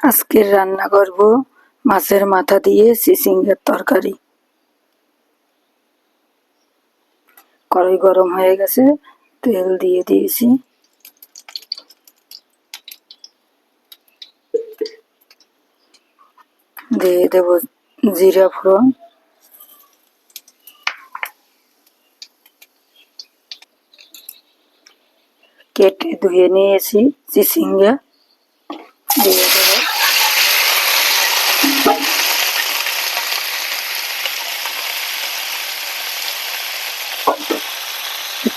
আজকের রান্না করব মাছের মাথা দিয়ে চিচিঙ্গার তরকারি। কড়াই গরম হয়ে গেছে, তেল দিয়ে দিয়েছি। দিয়ে দেব জিরা ফোড়ন। কেটে ধুয়ে নিয়েছি চিচিঙ্গা দিয়ে দেবো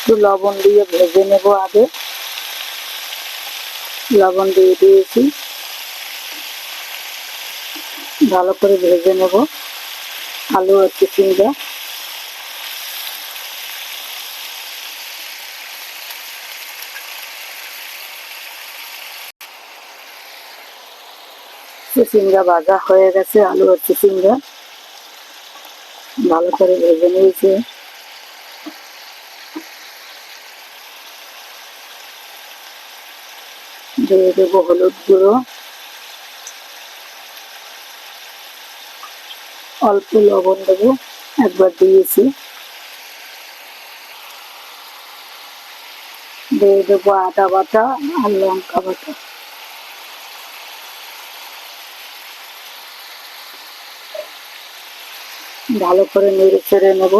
একটু লবণ দিয়ে ভেজে নেব আগে। লবণ দিয়ে দিয়েছি। ভালো করে ভেজে নেব। আলু আর চিচিঙ্গা চিচিঙ্গা ভাজা হয়ে গেছে, আলু আর চিচিঙ্গা ভালো করে ভেজে নিয়েছে। দিয়ে দেবো হলুদ গুঁড়ো। অল্প লবণ দেবো, একবার দিয়েছি। দিয়ে দেবো আদা বাটা আর লঙ্কা বাটা। ভালো করে নেড়ে চেড়ে নেব।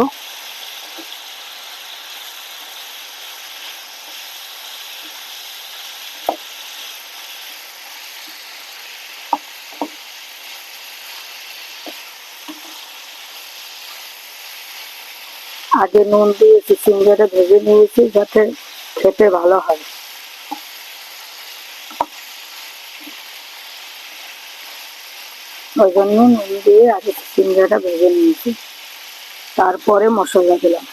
আগে নুন দিয়েছি চিংড়িটা ভেজে নিয়েছি যাতে খেতে ভালো হয়। ওই জন্য নুন দিয়ে আগে চিংড়িটা ভেজে নিয়েছি। তারপরে মশলা দিলাম।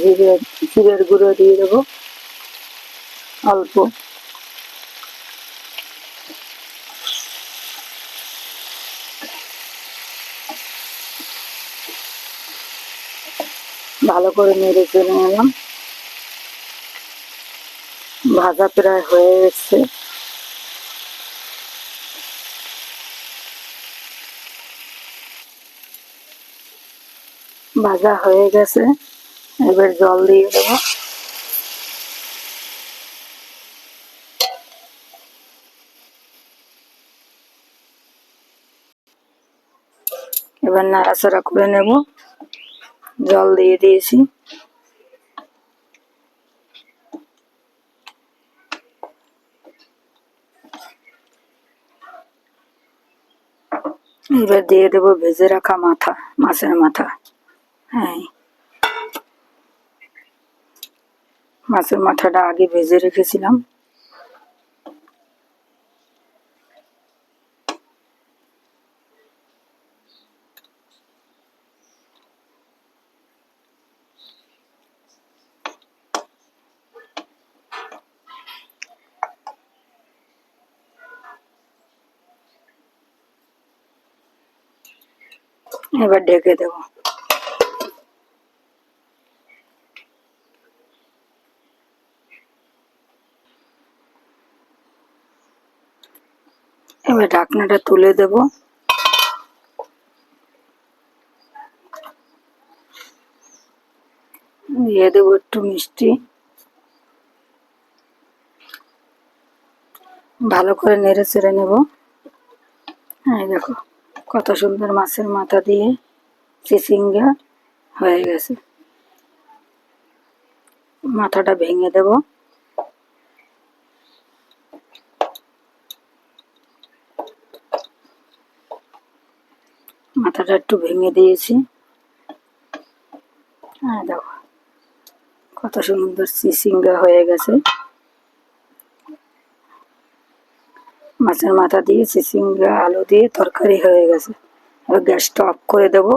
জিরে, জিরের গুঁড়ো দিয়ে দেবো। অল্প ভালো করে নেড়ে চেড়ে নিলাম। ভাজা প্রায় হয়ে গেছে। ভাজা হয়ে গেছে। এবার জল দিয়ে দেবো। এবার নাড়াচাড়া করে নেব। জল দিয়ে দিয়েছি। এবার দিয়ে দেবো ভেজে রাখা মাথা, মাছের মাথা। হ্যাঁ মাছের মাথাটা আগে ভেজে রেখেছিলাম। এবার ঢেকে দেব। এবার ঢাকনাটা তুলে দেব। দিয়ে দেবো একটু মিষ্টি। ভালো করে নেড়ে চেড়ে নেব। হ্যাঁ দেখো। কত সুন্দর মাছের মাথা দিয়ে চিচিঙ্গা হয়ে গেছে। মাথাটা ভেঙে দেব। মাথাটা একটু ভেঙে দিয়েছি। হ্যাঁ দেখো, কত সুন্দর চিচিঙ্গা হয়ে গেছে। মাছের মাথা দিয়ে চিচিঙ্গা আলু দিয়ে তরকারি হয়ে গেছে। এবার গ্যাসটা অফ করে দেবো।